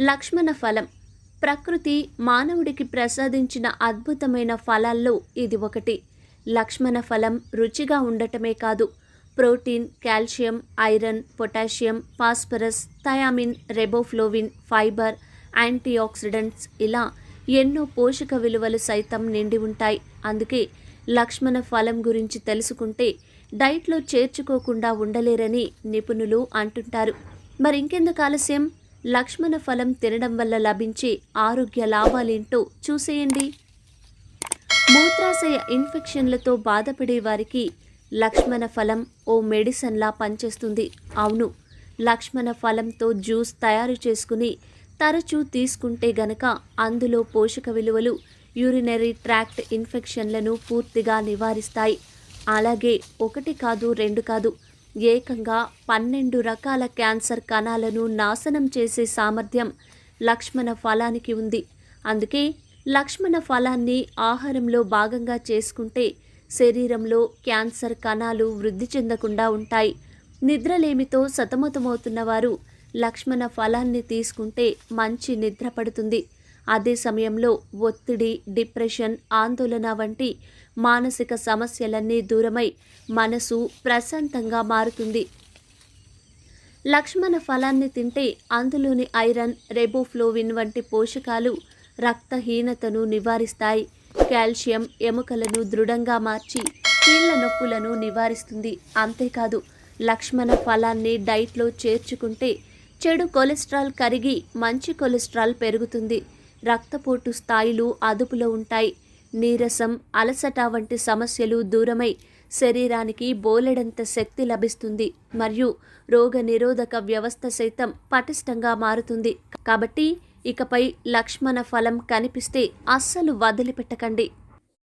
లక్ష్మణ ఫలం. ప్రకృతి మానవుడికి ప్రసాదించిన అద్భుతమైన ఫలాల్లో ఇది ఒకటి. లక్ష్మణ ఫలం రుచిగా ఉండటమే కాదు. Protein calcium iron potassium phosphorus thiamine riboflavin fibre antioxidants ఇలా ఎన్నో పోషక విలువలు సైతం నిండి ఉంటాయి. అందుకే లక్ష్మణ ఫలం గురించి తెలుసుకుంటే డైట్లో చేర్చుకోకుండా ఉండలేరని నిపుణులు అంటుంటారు. మరి ఇంకెందుకు ఆలస్యం? లక్ష్మణ ఫలం తినడం వల్ల లభించే ఆరోగ్య లాభాలేంటో చూసేయండి. మూత్రాశయ ఇన్ఫెక్షన్లతో బాధపడే వారికి లక్ష్మణ ఫలం ఓ మెడిసిన్లా పనిచేస్తుంది. అవును లక్ష్మణ ఫలంతో జ్యూస్ తయారు చేసుకుని తరచూ తీసుకుంటే గనక అందులో పోషక విలువలు యూరినరీ ట్రాక్ట్ ఇన్ఫెక్షన్లను పూర్తిగా నివారిస్తాయి. అలాగే ఒకటి కాదు రెండు కాదు ఏకంగా పన్నెండు రకాల క్యాన్సర్ కణాలను నాశనం చేసే సామర్థ్యం లక్ష్మణ ఫలానికి ఉంది. అందుకే లక్ష్మణ ఫలాన్ని ఆహారంలో భాగంగా చేసుకుంటే శరీరంలో క్యాన్సర్ కణాలు వృద్ధి చెందకుండా ఉంటాయి. నిద్రలేమితో సతమతమవుతున్న వారు లక్ష్మణ ఫలాన్ని తీసుకుంటే మంచి నిద్ర పడుతుంది. అదే సమయంలో ఒత్తిడి డిప్రెషన్ ఆందోళన వంటి మానసిక సమస్యలన్నీ దూరమై మనసు ప్రశాంతంగా మారుతుంది. లక్ష్మణ ఫలాన్ని తింటే అందులోని ఐరన్ రెబోఫ్లోవిన్ వంటి పోషకాలు రక్తహీనతను నివారిస్తాయి. కాల్షియం ఎముకలను దృఢంగా మార్చి కీళ్ళ నొప్పులను నివారిస్తుంది. అంతేకాదు లక్ష్మణ ఫలాన్ని డైట్లో చేర్చుకుంటే చెడు కొలెస్ట్రాల్ కరిగి మంచి కొలెస్ట్రాల్ పెరుగుతుంది. రక్తపోటు స్థాయిలు అదుపులో ఉంటాయి. నీరసం అలసట వంటి సమస్యలు దూరమై శరీరానికి బోలెడంత శక్తి లభిస్తుంది. మరియు రోగ నిరోధక వ్యవస్థ సైతం పటిష్టంగా మారుతుంది. కాబట్టి ఇకపై లక్ష్మణ ఫలం కనిపిస్తే అస్సలు వదిలిపెట్టకండి.